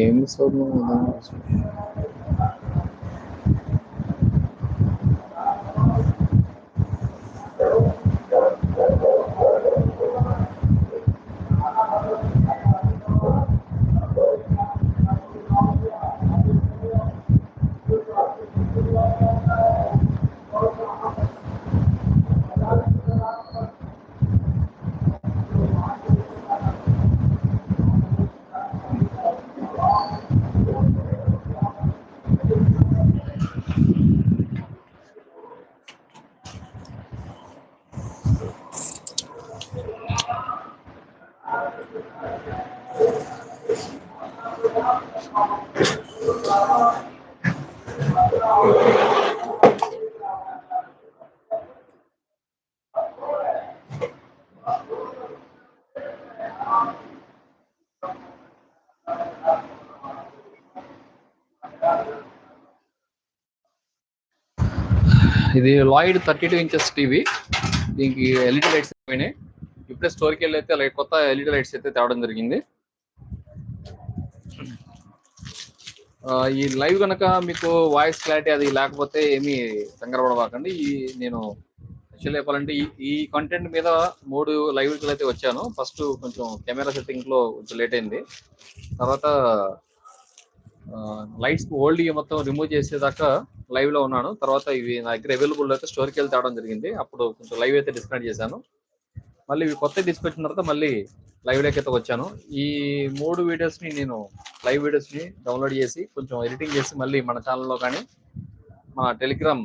ఏం సౌండ్ ఇది Lloyd thirty two inches TV దీనికి ఎల్ఈడి లైట్స్ పోయినాయి. ఇప్పుడే స్టోర్కి వెళ్ళి అయితే అలాగే కొత్త ఎల్ఈడి లైట్స్ అయితే తేవడం జరిగింది. ఈ లైవ్ కనుక మీకు వాయిస్ క్లారిటీ అది లేకపోతే ఏమీ కంగారపడబాకండి ఈ నేను యాక్చువల్ చెప్పాలంటే ఈ ఈ కంటెంట్ మీద మూడు లైవ్ అయితే వచ్చాను. ఫస్ట్ కొంచెం కెమెరా సెట్టింగ్లో కొంచెం లేట్ అయింది. తర్వాత లైట్స్ ఓల్డ్ మొత్తం రిమూవ్ చేసేదాకా లైవ్లో ఉన్నాను. తర్వాత ఇవి నా దగ్గర అవైలబుల్ అయితే స్టోర్కి వెళ్ళి తేవడం జరిగింది. అప్పుడు కొంచెం లైవ్ అయితే డిస్కనెక్ట్ చేశాను. మళ్ళీ ఇవి కొత్త తీసుకొచ్చిన తర్వాత మళ్ళీ లైవ్లోకి అయితే వచ్చాను. ఈ మూడు వీడియోస్ని నేను లైవ్ వీడియోస్ని డౌన్లోడ్ చేసి కొంచెం ఎడిటింగ్ చేసి మళ్ళీ మన ఛానల్లో కానీ మన టెలిగ్రామ్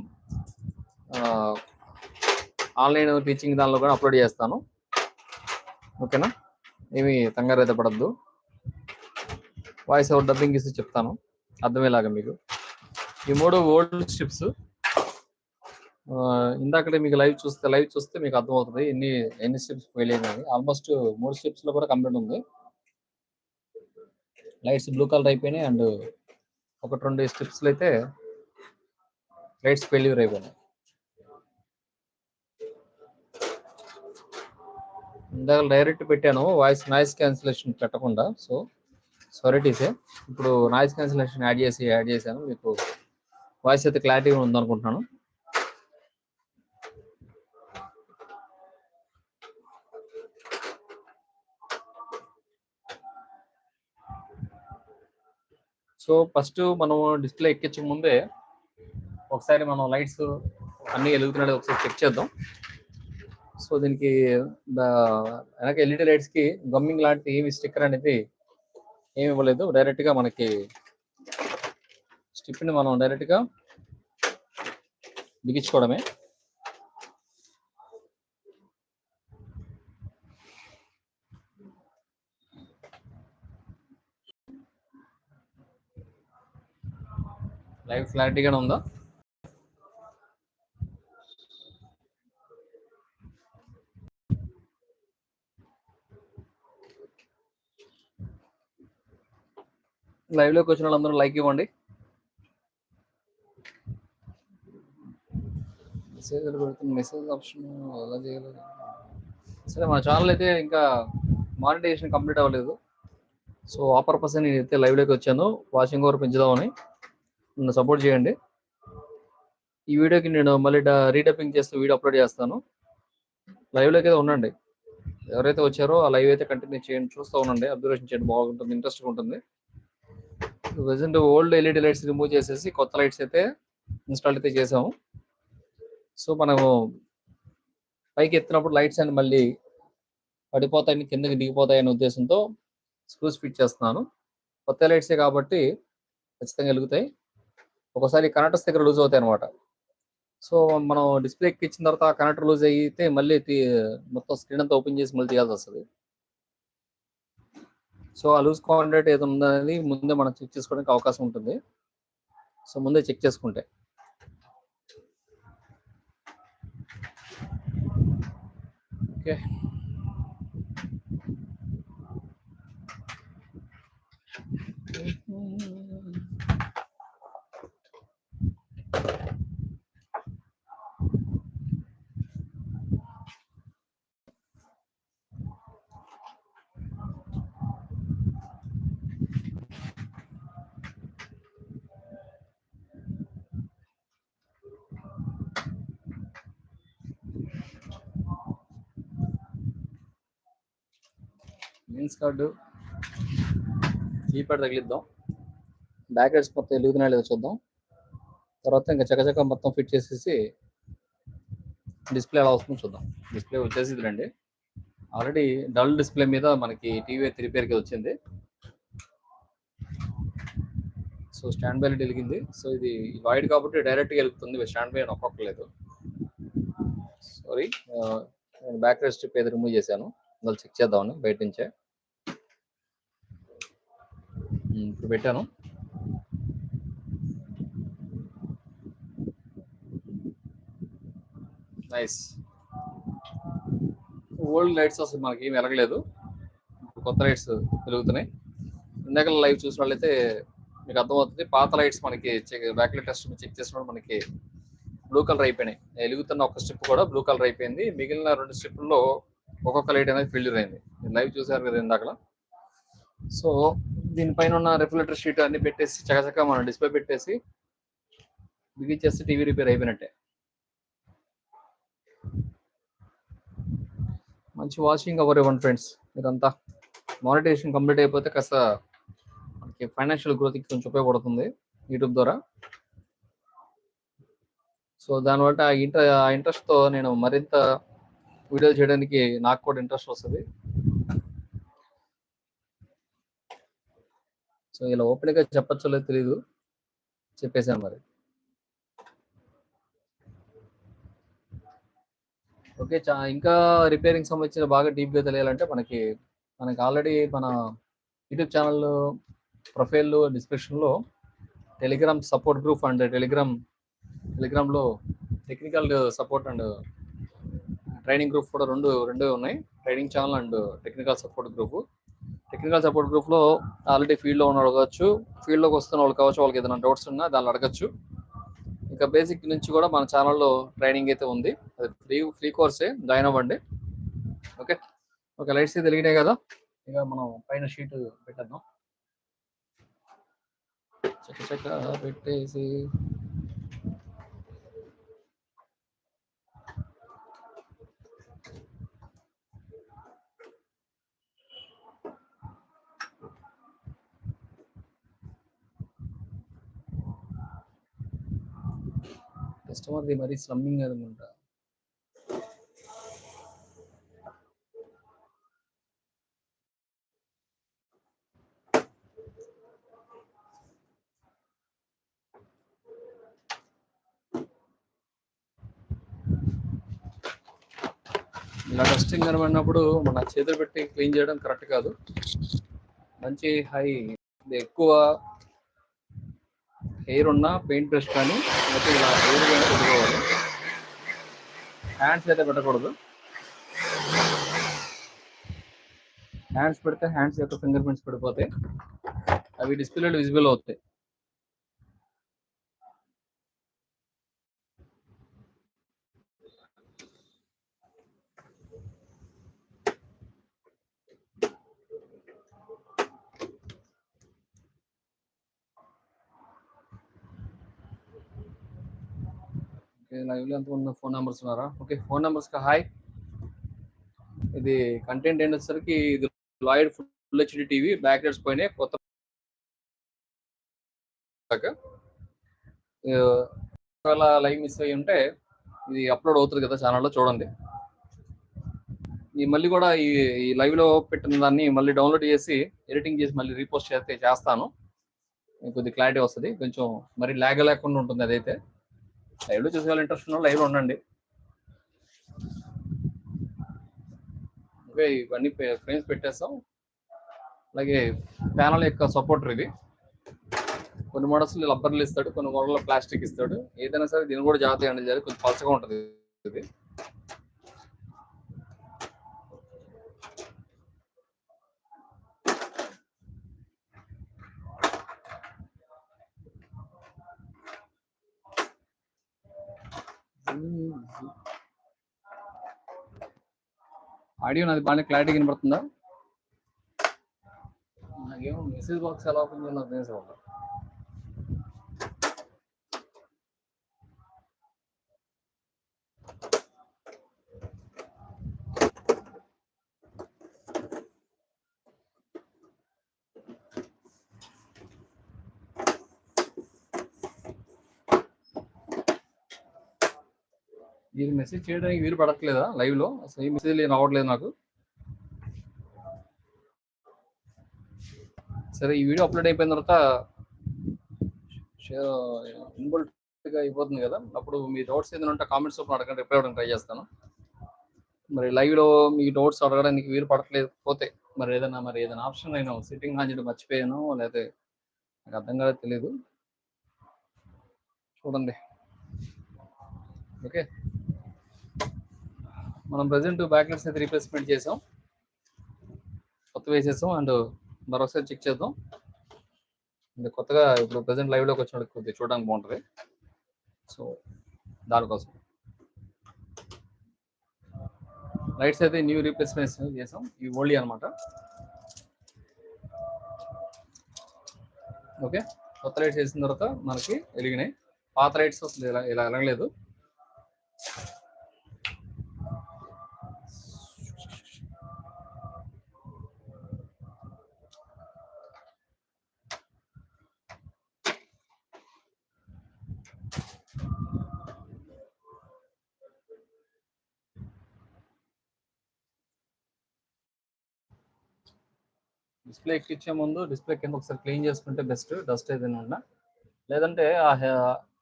ఆన్లైన్ టీచింగ్ దానిలో కూడా అప్లోడ్ చేస్తాను. ఓకేనా ఏమి కంగారు అయితే పడద్దు. వాయిస్ ఓవర్ డబ్బింగ్ ఇస్తే చెప్తాను. అర్థమయ్యేలాగా మీకు. ఈ మూడు ఓల్డ్ స్ట్రిప్స్ ఇందాకడే మీకు లైవ్ చూస్తే లైవ్ చూస్తే మీకు అర్థమవుతుంది ఎన్ని ఎన్ని స్టెప్స్ ఫెయిల్ అయినాయి. ఆల్మోస్ట్ మూడు స్టెప్స్లో కూడా కంప్లీట్ ఉంది. లైట్స్ బ్లూ కలర్ అయిపోయినాయి అండ్ ఒకటి రెండు స్టెప్స్ అయితే లైట్స్ ఫెయిల్యూర్ అయిపోయినాయి. ఇందాక డైరెక్ట్ పెట్టాను వాయిస్ నాయిస్ క్యాన్సిలేషన్ పెట్టకుండా సో సారీటీసే ఇప్పుడు నాయిస్ క్యాన్సిలేషన్ యాడ్ చేసి యాడ్ చేశాను. మీకు వాయిస్ అయితే క్లారిటీగా ఉందనుకుంటున్నాను. సో ఫస్ట్ మనం డిస్ప్లే ఎక్కించక ముందే ఒకసారి మనం లైట్స్ అన్ని వెలుగుతున్నాడు ఒకసారి చెక్ చేద్దాం. సో దీనికి వెనక ఎల్ఈడి లైట్స్కి గమ్మింగ్ లాంటి ఏమి స్టిక్కర్ అనేది ఏమి ఇవ్వలేదు. డైరెక్ట్గా మనకి స్టిప్ని మనం డైరెక్ట్గా బిగించుకోవడమే. లైవ్ క్లారిటీగానే ఉందా? లైవ్లోకి వచ్చిన వాళ్ళందరూ లైక్ ఇవ్వండి. మెసేజ్ పెడుతున్న మెసేజ్ ఆప్షన్ అలా చేయలేదు సరే మన ఛానల్ అయితే ఇంకా మానిటైజేషన్ కంప్లీట్ అవ్వలేదు. సో ఆ పర్పస్ నేను అయితే లైవ్లోకి వచ్చాను. వాచింగ్ ఓవర్ పెంచుదామని. నన్ను సపోర్ట్ చేయండి. ఈ వీడియోకి నేను మళ్ళీ రీడపింగ్ చేస్తూ వీడియో అప్లోడ్ చేస్తాను. లైవ్లోకి అయితే ఉండండి. ఎవరైతే వచ్చారో ఆ లైవ్ అయితే కంటిన్యూ చేయండి. చూస్తూ ఉండండి. అబ్జర్వేషన్ చేయండి. బాగుంటుంది. ఇంట్రెస్ట్గా ఉంటుంది. Present old LED lights remove చేసేసి కొత్త లైట్స్ అయితే ఇన్స్టాల్ అయితే చేసాము. సో మనము పైకి ఎత్తినప్పుడు లైట్స్ అని మళ్ళీ పడిపోతాయని కిందకి దిగిపోతాయనే ఉద్దేశంతో స్క్రూస్ ఫిట్ చేస్తున్నాను. కొత్త లైట్సే కాబట్టి ఖచ్చితంగా వెలుగుతాయి. ఒకసారి కనెక్టర్స్ దగ్గర లూజ్ అవుతాయి అనమాట సో మనం డిస్ప్లే ఎక్కించిన తర్వాత కనెక్టర్ లూజ్ అయితే మళ్ళీ మొత్తం స్క్రీన్ అంతా ఓపెన్ చేసి మళ్ళీ తీయాల్సి వస్తుంది. సో ఆ లూజ్ కాంట్రాక్ట్ ఏదో ఉందనేది ముందే మనం చెక్ చేసుకోవడానికి అవకాశం ఉంటుంది. సో ముందే చెక్ చేసుకుంటే. ఓకే. Mains card. కీప్యాడ్ తగిలిద్దాం. బ్యాక్ హెడ్స్ మొత్తం వెలుగుతున్నాయో లేదో చూద్దాం. తర్వాత ఇంకా చకచక మొత్తం ఫిట్ చేసేసి డిస్ప్లే ఎలా వస్తుందో చూద్దాం. డిస్ప్లే వచ్చేసి రండి. ఆల్రెడీ డల్ డిస్ప్లే మీద మనకి టీవీ రిపేర్కి వచ్చింది. సో స్టాండ్ బై వెలిగింది. సో ఇది వైడ్ కాబట్టి డైరెక్ట్గా వెలుగుతుంది. స్టాండ్ బై నొక్కలేదు సారీ నేను బ్యాక్ రెస్ట్ స్ట్రిప్ ఏదో రిమూవ్ చేశాను. అందులో చెక్ చేద్దామని బయట నుంచే. ఇప్పుడు పెట్టాను. నైస్ ఓల్డ్ లైట్స్ అసలు మనకి ఏం వెలగలేదు కొత్త లైట్స్ వెలుగుతున్నాయి. ఇందాక లైవ్ చూసిన వాళ్ళైతే మీకు అర్థమవుతుంది పాత లైట్స్ మనకి బ్యాక్ లైట్ టెస్ట్ చెక్ చేసినప్పుడు మనకి బ్లూ కలర్ అయిపోయినాయి. వెలుగుతున్న ఒక స్ట్రిప్ కూడా బ్లూ కలర్ అయిపోయింది. మిగిలిన రెండు స్ట్రిప్లో ఒక్కొక్క లైట్ అనేది ఫిల్టర్ అయింది. లైవ్ చూసారు కదా ఇందాక సో దీనిపైన ఉన్న రెఫ్రిజరేటర్ షీట్ అన్ని పెట్టేసి చకచక మనం డిస్ప్లే పెట్టేసి బిగించేస్తే టీవీ రిపేర్ అయిపోయినట్టే. మంచి వాచింగ్ అవర్ ఇవ్వండి ఫ్రెండ్స్ ఇదంతా మానిటైజేషన్ కంప్లీట్ అయిపోతే కాస్త మనకి ఫైనాన్షియల్ గ్రోత్కి కొంచెం ఉపయోగపడుతుంది యూట్యూబ్ ద్వారా. సో దానివల్ల ఆ ఇంట ఆ ఇంట్రెస్ట్తో నేను మరింత వీడియో చేయడానికి నాకు కూడా ఇంట్రెస్ట్ వస్తుంది. సో ఇలా ఓపెన్గా చెప్పచ్చో లేదో తెలీదు. చెప్పేశాను మరి. ఓకే చా ఇంకా రిపేరింగ్ సంబంధించిన బాగా డీప్గా తెలియాలంటే మనకి మనకి ఆల్రెడీ మన యూట్యూబ్ ఛానల్ ప్రొఫైల్ డిస్క్రిప్షన్లో Telegram support group and Telegram టెలిగ్రామ్లో technical support and training group కూడా రెండు రెండు ఉన్నాయి. Training channel and technical support group. Technical support గ్రూప్లో ఆల్రెడీ ఫీల్డ్లో ఉన్న అడగచ్చు ఫీల్డ్ ఫీల్డ్లోకి వస్తున్న వాళ్ళు కావచ్చు వాళ్ళకి ఏదైనా డౌట్స్ ఉన్నా దాన్ని అడగచ్చు. ఇంకా బేసిక్ నుంచి కూడా మన ఛానల్లో ట్రైనింగ్ అయితే ఉంది. అది ఫ్రీ ఫ్రీ కోర్సే జాయిన్ అవ్వండి. ఓకే? ఓకే లైట్స్ తెలిగినాయి కదా? ఇక మనం పైన షీట్ పెట్టేద్దాం. చక్క చక్క పెట్టేసి కస్టమర్ది మరీ స్లమ్మింగ్ అనుకుంటా ఇలా డస్టింగ్ కనబడినప్పుడు మన చేతులు పెట్టి క్లీన్ చేయడం కరెక్ట్ కాదు. మంచి హై ఎక్కువ ఎయిర్ ఉన్న పెయింట్ బ్రష్ కానీ లేకపోతే ఇలా ఎయిర్ కానీ పెట్టుకోవాలి. హ్యాండ్స్ అయితే పెట్టకూడదు. హ్యాండ్స్ పెడితే హ్యాండ్స్ యొక్క ఫింగర్ ప్రింట్స్ పడిపోతాయి. అవి డిస్ప్లేలో విజిబుల్ అవుతాయి. లైవ్లో ఎంత ఫోన్ నెంబర్స్ ఉన్నారా? ఓకే ఫోన్ నెంబర్స్కి హాయ్ ఇది కంటెంట్ ఏంటి వచ్చేసరికి ఇది Lloyd full HD TV back lights పోయినాయి. కొత్త ఒకవేళ లైవ్ మిస్ అయ్యి ఉంటే ఇది అప్లోడ్ అవుతుంది కదా ఛానల్లో చూడండి. ఈ మళ్ళీ కూడా ఈ ఈ లైవ్లో పెట్టిన దాన్ని మళ్ళీ డౌన్లోడ్ చేసి ఎడిటింగ్ చేసి మళ్ళీ రీపోస్ట్ చేస్తే చేస్తాను. కొద్ది క్లారిటీ వస్తుంది. కొంచెం మరి లాగ్ లేకుండా ఉంటుంది అదైతే. లైవ్లో చూసే ఇంట్రెస్ట్ ఉన్న లైవ్లో ఉండండి. ఓకే ఇవన్నీ ఫ్రేమ్స్ పెట్టేస్తాం. అలాగే ప్యానల్ యొక్క సపోర్టర్ ఇది. కొన్ని మోడల్స్ రబ్బర్లు ఇస్తాడు కొన్ని మోడల్ ప్లాస్టిక్ ఇస్తాడు. ఏదైనా సరే దీన్ని కూడా జాగ్రత్తగా హ్యాండిల్ చేయాలి. కొంచెం పలచగా ఉంటుంది ఇది. ఆడియో నాది బాగానే క్లారిటీ కనబడుతుందా? నాకేమో మెసేజ్ బాక్స్ ఎలా ఓపెన్ నాకు అర్థం చేసుకోవాలి. మీరు మెసేజ్ చేయడానికి వీలు పడట్లేదా లైవ్లో? అసలు ఈ మెసేజ్ రావట్లేదు నాకు. సరే ఈ వీడియో అప్లోడ్ అయిపోయిన తర్వాత ఇన్బుల్ట్ అయిపోతుంది కదా. అప్పుడు మీ డౌట్స్ ఏదైనా ఉంటే కామెంట్స్లో అడగండి రిప్లై అవ్వడానికి ట్రై చేస్తాను. మరి లైవ్లో మీ డౌట్స్ అడగడానికి వీలు పడట్లేదు పోతే. మరి ఏదైనా మరి ఏదైనా ఆప్షన్ అయినా సిట్టింగ్ ఆన్ చేయడం మర్చిపోయాను లేకపోతే నాకు అర్థం కాలేదు తెలియదు చూడండి. ఓకే? మనం ప్రజెంట్ బ్యాక్లెట్స్ అయితే రీప్లేస్మెంట్ చేసాం. కొత్త వేసేసాం అండ్ మరొకసారి చెక్ చేద్దాం. అంటే కొత్తగా ఇప్పుడు ప్రజెంట్ లైవ్ వచ్చిన కొద్దిగా చూడడానికి బాగుంటుంది. సో దానికోసం లైట్స్ అయితే న్యూ రీప్లేస్మెంట్స్ చేసాం. ఇవి ఓల్డీ అనమాట ఓకే? కొత్త లైట్స్ వేసిన తర్వాత మనకి వెలిగినాయి. పాత లైట్స్ అసలు ఇలా ఇలా వెలగలేదు. డిస్ప్లే ఎక్కించే ముందు డిస్ప్లే కింద ఒకసారి క్లీన్ చేసుకుంటే బెస్ట్ డస్ట్ ఏదైనా ఉన్నా లేదంటే ఆ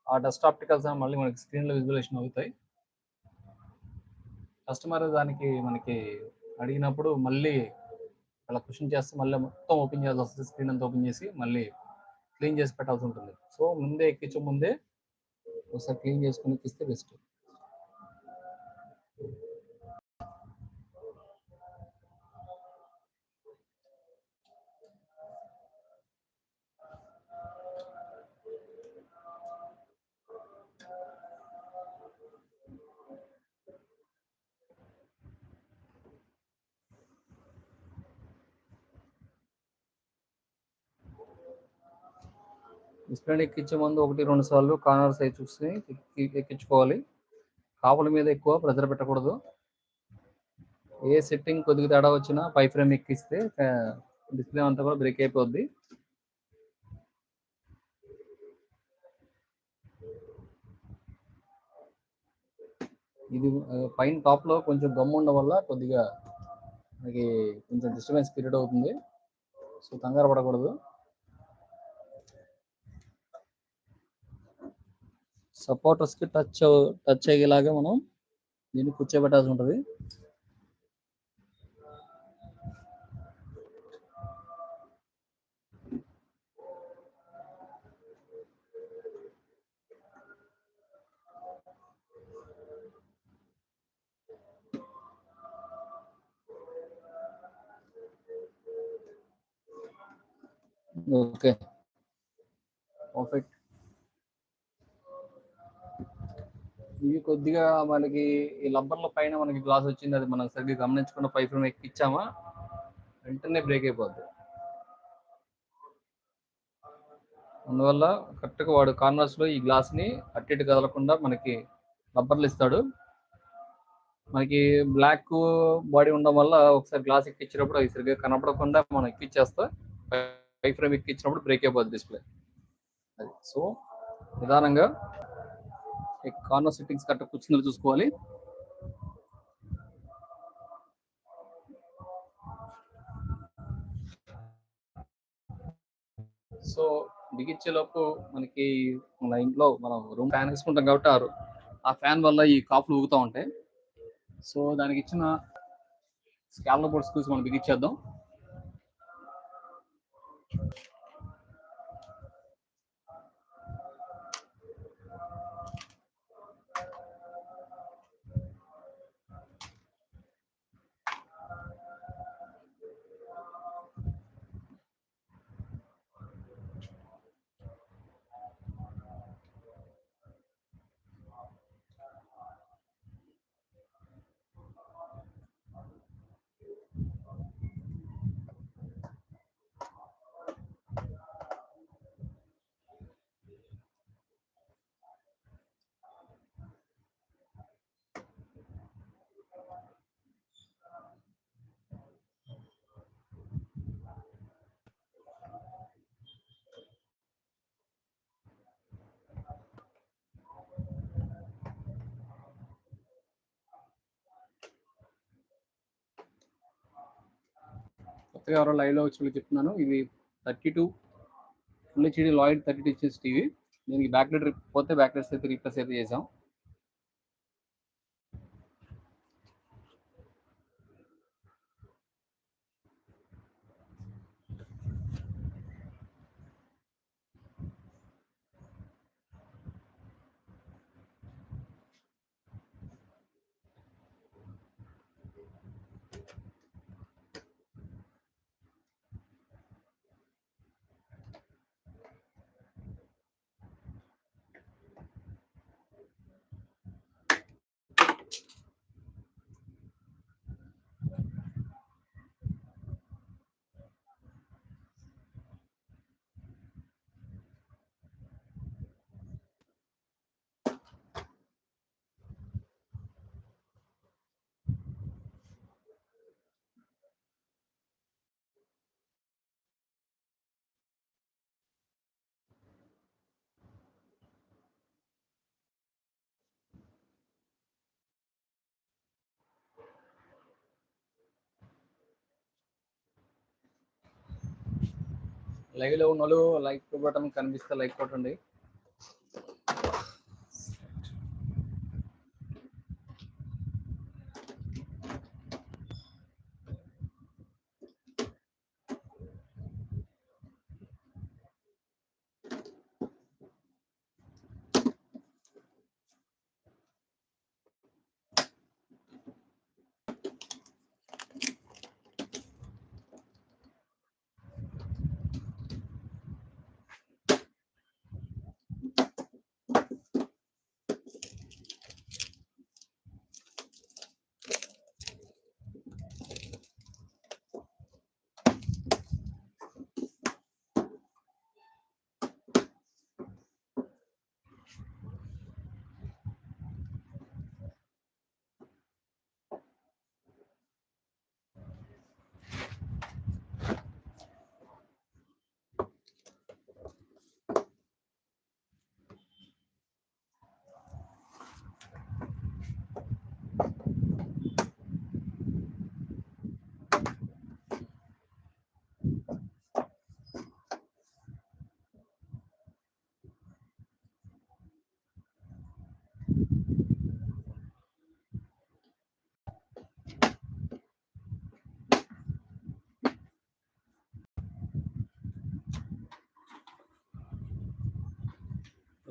ఆ డస్ట్ ఆప్టికల్స్ మళ్ళీ మనకి స్క్రీన్లో విజువలేషన్ అవుతాయి. కస్టమర్ దానికి మనకి అడిగినప్పుడు మళ్ళీ అలా క్వశ్చన్ చేస్తే మళ్ళీ మొత్తం ఓపెన్ చేయాల్సి వస్తుంది స్క్రీన్ అంతా ఓపెన్ చేసి మళ్ళీ క్లీన్ చేసి పెట్టాల్సి ఉంటుంది. సో ముందే ఎక్కించే ముందే ఒకసారి క్లీన్ చేసుకుని ఎక్కిస్తే బెస్ట్ డిస్ప్లే ఎక్కించే ముందు ఒకటి రెండు సార్లు కార్నర్ సైజ్ చూసి ఎక్కి- ఎక్కించుకోవాలి. కాపుల మీద ఎక్కువ ప్రెజర్ పెట్టకూడదు. ఏ సెట్టింగ్ కొద్దిగా తేడా వచ్చినా పై ఫ్రేమ్ ఎక్కిస్తే డిస్ప్లే అంతా కూడా బ్రేక్ అయిపోద్ది. ఇది పైన టాప్లో కొంచెం గమ్ ఉండడం వల్ల కొద్దిగా మనకి కొంచెం డిస్టర్బెన్స్ పీరియడ్ అవుతుంది. సో కంగారు పడకూడదు. సపోర్టర్స్కి టచ్ టచ్ అయ్యేలాగా మనం దీన్ని కూర్చోబెట్టాల్సి ఉంటుంది. ఓకే. పర్ఫెక్ట్ ఇవి కొద్దిగా మనకి ఈ లబ్బర్ల పైన మనకి గ్లాస్ వచ్చింది అది మనం సరిగ్గా గమనించకుండా పై ఫ్రేమ్ ఎక్కిచ్చామా వెంటనే బ్రేక్ అయిపోద్ది. అందువల్ల కరెక్ట్గా వాడు కార్నర్స్లో ఈ గ్లాస్ని ఇటు కదలకుండా మనకి రబ్బర్లు ఇస్తాడు. మనకి బ్లాక్ బాడీ ఉండడం వల్ల ఒకసారి గ్లాస్ ఎక్కించినప్పుడు అవి సరిగ్గా కనపడకుండా మనం ఎక్కిచ్చేస్తా పై ఫ్రేమ్ ఎక్కించినప్పుడు బ్రేక్ అయిపోద్ది డిస్ప్లే అది. సో నిదానంగా కార్నర్ సెట్టింగ్స్ కరెక్ట్ కూర్చుందో చూసుకోవాలి. సో బిగించే లోపు మనకి మన ఇంట్లో మనం రూమ్ ఫ్యాన్ వేసుకుంటాం కాబట్టి ఆ ఫ్యాన్ వల్ల ఈ కాపులు ఊగుతూ ఉంటాయి. సో దానికి ఇచ్చిన స్కాలర్ బోర్డ్స్ చూసి మనం బిగించేద్దాం. కొత్తగా ఎవరో లైవ్లో వచ్చి చెప్తున్నాను. ఇది thirty two full HD Lloyd thirty two ఇచ్చేసి టీవీ దీనికి బ్యాక్లెట్ పోతే బ్యాక్లెట్స్ అయితే రీప్లేస్ అయితే చేసాం లైవ్లో ఉన్న వాళ్ళు లైక్ బటన్ కనిపిస్తే లైక్ కొట్టండి.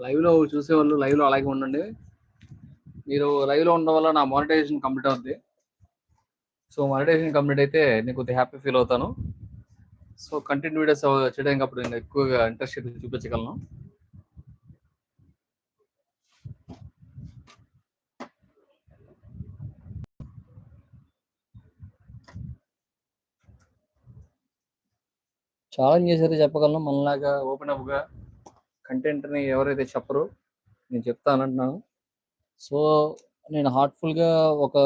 లైవ్లో చూసే వాళ్ళు లైవ్లో అలాగే ఉండండి. మీరు లైవ్లో ఉండడం వల్ల నా మానిటైజేషన్ కంప్లీట్ అవుద్ది. సో మానిటైజేషన్ కంప్లీట్ అయితే నేను కొద్దిగా హ్యాపీ ఫీల్ అవుతాను. సో కంటెంట్ వీడియోస్ చేయడానికి అప్పుడు నేను ఎక్కువగా ఇంట్రెస్ట్ చూపించగలను. ఛాలెంజ్ చేసేది చెప్పగలను మనలాగా ఓపెన్ అప్గా కంటెంట్ని ఎవరైతే చెప్పరు నేను చెప్తానంటున్నాను సో నేను హార్ట్ఫుల్గా ఒక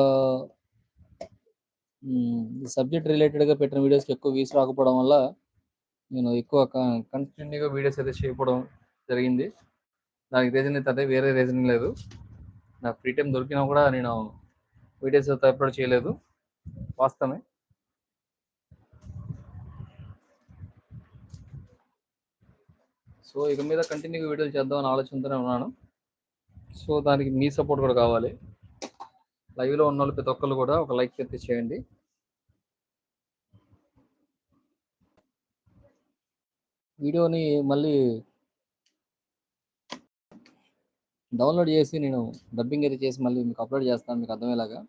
సబ్జెక్ట్ రిలేటెడ్గా పెట్టిన వీడియోస్కి ఎక్కువ వ్యూస్ రాకపోవడం వల్ల నేను ఎక్కువ కంటిన్యూగా వీడియోస్ అయితే చేయకపోవడం జరిగింది. దానికి రీజన్ అయితే అదే వేరే రీజన్ లేదు. నాకు ఫ్రీ టైం దొరికినా కూడా నేను వీడియోస్ అయితే అప్లోడ్ చేయలేదు. వాస్తవమే. సో ఇక మీద కంటిన్యూగా వీడియోలు చేద్దామని ఆలోచనతోనే ఉన్నాను. సో దానికి మీ సపోర్ట్ కూడా కావాలి. లైవ్లో ఉన్న వాళ్ళు ప్రతి ఒక్కరు కూడా ఒక లైక్ అయితే చేయండి. వీడియోని మళ్ళీ డౌన్లోడ్ చేసి నేను డబ్బింగ్ అయితే చేసి మళ్ళీ మీకు అప్లోడ్ చేస్తాను. మీకు అర్థమయ్యేలాగా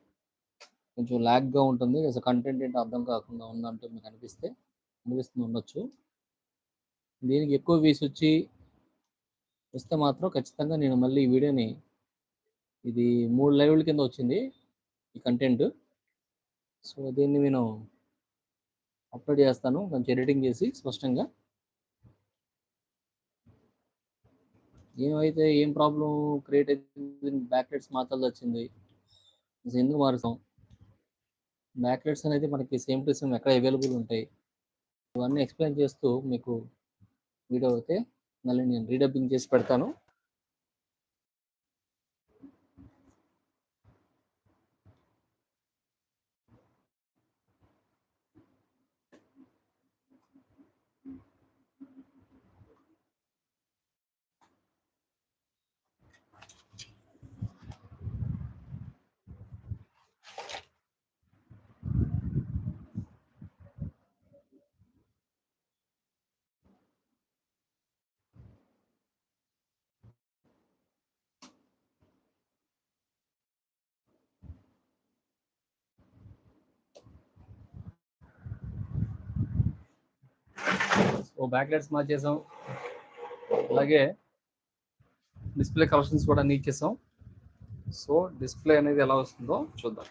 కొంచెం ల్యాగ్గా ఉంటుంది. అసలు కంటెంట్ ఏంటో అర్థం కాకుండా ఉందంటే మీకు అనిపిస్తే అనిపిస్తుంది ఉండొచ్చు. దీనికి ఎక్కువ వ్యూస్ వచ్చి వస్తే మాత్రం ఖచ్చితంగా నేను మళ్ళీ ఈ వీడియోని ఇది మూడు లైవ్ల కింద వచ్చింది ఈ కంటెంట్ సో దీన్ని నేను అప్లోడ్ చేస్తాను. కొంచెం ఎడిటింగ్ చేసి స్పష్టంగా. ఏమైతే ఏం ప్రాబ్లం క్రియేట్ అయితే బ్యాక్ లైట్స్ మార్చాల్సి వచ్చింది ఎందుకు మారుస్తాం? బ్యాక్ లైట్స్ అనేది మనకి సేమ్ టు సేమ్ ఎక్కడ అవైలబుల్ ఉంటాయి? ఇవన్నీ ఎక్స్ప్లెయిన్ చేస్తూ మీకు వీడియో అయితే మళ్ళీ నేను రీడబ్బింగ్ చేసి పెడతాను. ఓ బ్యాక్ లైట్స్ మార్చేసాం. అలాగే డిస్ప్లే కలెక్షన్స్ కూడా అన్ని చేసాం. సో డిస్ప్లే అనేది ఎలా వస్తుందో చూద్దాం.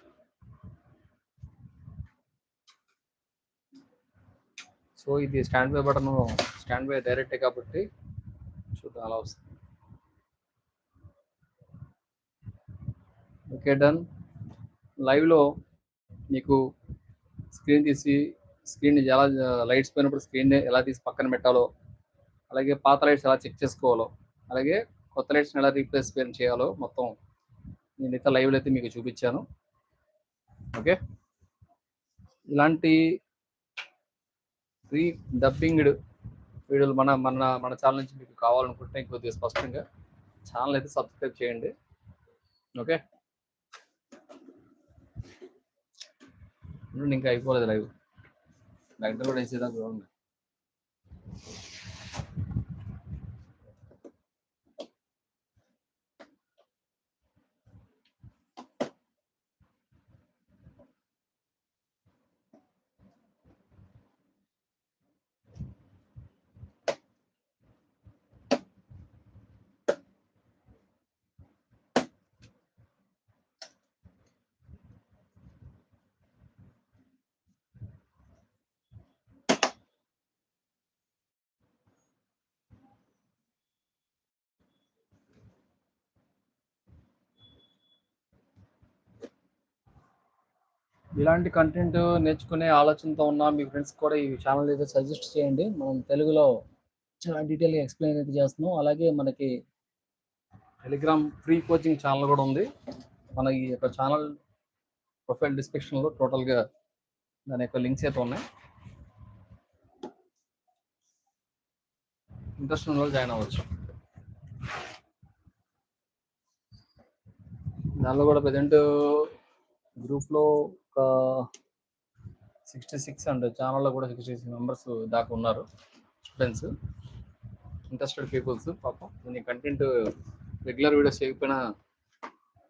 సో ఇది stand by button stand by డైరెక్టే కాబట్టి చూద్దాం అలా వస్తుంది. Okay done. లైవ్లో మీకు స్క్రీన్ తీసి స్క్రీన్ ఎలా లైట్స్ పోయినప్పుడు స్క్రీన్ ఎలా తీసి పక్కన పెట్టాలో అలాగే పాత లైట్స్ ఎలా చెక్ చేసుకోవాలో అలాగే కొత్త లైట్స్ని ఎలా రీప్లేస్ చేయాలో మొత్తం నేనైతే లైవ్లో అయితే మీకు చూపించాను. ఓకే? ఇలాంటి రీ డబ్బింగ్డ్ వీడియోలు మన మన మన ఛానల్ నుంచి మీకు కావాలనుకుంటే కొద్దిగా స్పష్టంగా ఛానల్ అయితే సబ్స్క్రైబ్ చేయండి. ఓకే? ఇంకా అయిపోలేదు లైవ్. దగ్గర కూడా వేసేదా చూడండి ఇలాంటి కంటెంట్ నేర్చుకునే ఆలోచనతో ఉన్న మీ ఫ్రెండ్స్ కూడా ఈ ఛానల్ అయితే సజెస్ట్ చేయండి. మనం తెలుగులో చాలా డీటెయిల్గా ఎక్స్ప్లెయిన్ అయితే చేస్తున్నాం. అలాగే మనకి టెలిగ్రామ్ ఫ్రీ కోచింగ్ ఛానల్ కూడా ఉంది. మన ఈ యొక్క ఛానల్ ప్రొఫైల్ డిస్క్రిప్షన్లో టోటల్గా దాని యొక్క లింక్స్ అయితే ఉన్నాయి. ఇంట్రెస్ట్ ఉన్న వాళ్ళు జాయిన్ అవ్వచ్చు. దానిలో కూడా ప్రజెంట్ గ్రూప్లో ఒక సిక్స్టీ సిక్స్ అండ్ ఛానల్లో కూడా సిక్స్టీ సిక్స్ మెంబర్స్ దాకా ఉన్నారు. స్టూడెంట్స్ ఇంట్రెస్టెడ్ పీపుల్స్ పాపం. కొన్ని కంటెంట్ రెగ్యులర్ వీడియోస్ చేయకపోయినా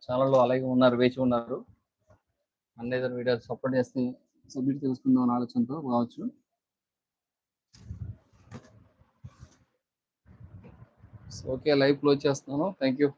ఛానల్లో అలాగే ఉన్నారు వేచి ఉన్నారు. అన్ని ఏదైనా వీడియోస్ సపోర్ట్ చేస్తే సబ్మిట్ తెలుసుకుందాం అనే ఆలోచనతో కావచ్చు ఓకే లైవ్ క్లోజ్ చేస్తున్నాను. Thank you